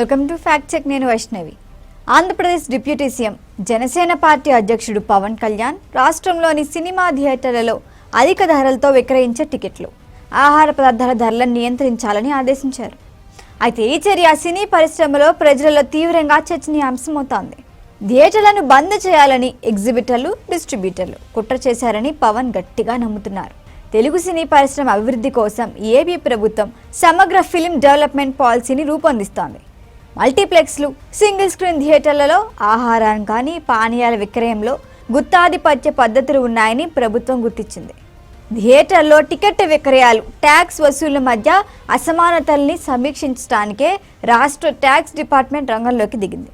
Welcome to fact check నేను Vaishnavi. Andhra Pradesh deputy CM Janasena party అధ్యక్షుడు పవన్ కళ్యాణ్ రాష్ట్రంలోని cinema థియేటర్లలో అధిక ధరలతో విక్రయించే టికెట్లు. ఆహార పదార్థాల ధరలను నియంత్రించాలని ఆదేశించారు. అయితే ఈ చర్య సినీ పరిశ్రమలో ప్రజలలో తీవ్రంగా చర్చనీయాంశమవుతోంది. థియేటర్లను బంద్ చేయాలని ఎగ్జిబిటర్లు డిస్ట్రిబ్యూటర్లు కుట్ర చేశారని పవన్ గట్టిగా నమ్ముతున్నారు. తెలుగు సినీ పరిశ్రమ అభివృద్ధి కోసం ఏపీ ప్రభుత్వం సమగ్ర ఫిల్మ్ డెవలప్మెంట్ పాలసీని రూపొందిస్తోంది. మల్టీప్లెక్స్లు సింగిల్ స్క్రీన్ థియేటర్లలో ఆహారం కానీ పానీయాల విక్రయంలో గుత్తాధిపత్య పద్ధతులు ఉన్నాయని ప్రభుత్వం గుర్తించింది. థియేటర్లో టికెట్ విక్రయాలు ట్యాక్స్ వసూళ్ళ మధ్య అసమానతల్ని సమీక్షించడానికే రాష్ట్ర ట్యాక్స్ డిపార్ట్మెంట్ రంగంలోకి దిగింది.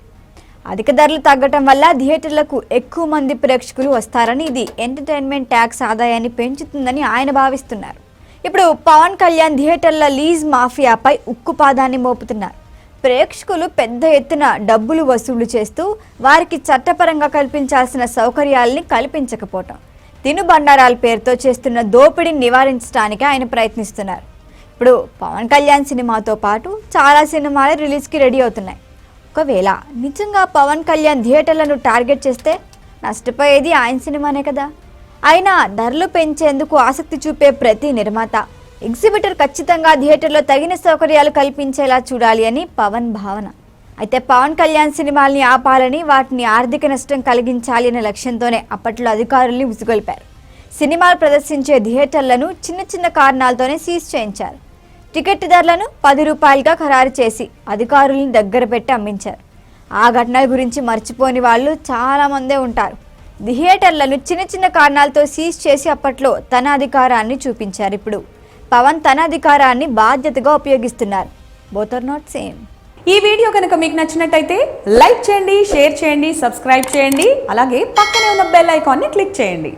అధిక ధరలు తగ్గటం వల్ల థియేటర్లకు ఎక్కువ మంది ప్రేక్షకులు వస్తారని ఇది ఎంటర్టైన్మెంట్ ట్యాక్స్ ఆదాయాన్ని పెంచుతుందని ఆయన భావిస్తున్నారు. ఇప్పుడు పవన్ కళ్యాణ్ థియేటర్ల లీజ్ మాఫియాపై ఉక్కుపాదాన్ని మోపుతున్నారు. ప్రేక్షకులు పెద్ద ఎత్తున డబ్బులు వసూలు చేస్తూ వారికి చట్టపరంగా కల్పించాల్సిన సౌకర్యాల్ని కల్పించకపోవటం. తినుబండారాల పేరుతో చేస్తున్న దోపిడీని నివారించడానికి ఆయన ప్రయత్నిస్తున్నారు. ఇప్పుడు పవన్ కళ్యాణ్ సినిమాతో పాటు చాలా సినిమాలు రిలీజ్కి రెడీ అవుతున్నాయి. ఒకవేళ నిజంగా పవన్ కళ్యాణ్ థియేటర్లను టార్గెట్ చేస్తే నష్టపోయేది ఆయన సినిమానే కదా. అయినా ధరలు పెంచేందుకు ఆసక్తి చూపే ప్రతి నిర్మాత ఎగ్జిబిటర్ ఖచ్చితంగా థియేటర్లో తగిన సౌకర్యాలు కల్పించేలా చూడాలి అని పవన్ భావన. అయితే పవన్ కళ్యాణ్ సినిమాల్ని ఆపాలని వాటిని ఆర్థిక నష్టం కలిగించాలి అనే లక్ష్యంతోనే అప్పట్లో అధికారుల్ని ఉసుగొల్పారు. సినిమాలు ప్రదర్శించే థియేటర్లను చిన్న చిన్న కారణాలతోనే సీజ్ చేయించారు. టికెట్ ధరలను పది రూపాయలుగా ఖరారు చేసి అధికారుల్ని దగ్గర పెట్టి అమ్మించారు. ఆ ఘటనల గురించి మర్చిపోని వాళ్ళు చాలామందే ఉంటారు. థియేటర్లను చిన్న చిన్న కారణాలతో సీజ్ చేసి అప్పట్లో తన అధికారాన్ని చూపించారు ఇప్పుడు. పవన్ తన అధికారాన్ని బాధ్యతగా ఉపయోగిస్తున్నారు. బోత్ ఆర్ నాట్ సేమ్ ఈ వీడియో కనుక మీకు నచ్చినట్టయితే లైక్ చేయండి షేర్ చేయండి సబ్స్క్రైబ్ చేయండి అలాగే పక్కనే ఉన్న బెల్ ఐకాన్ని క్లిక్ చేయండి.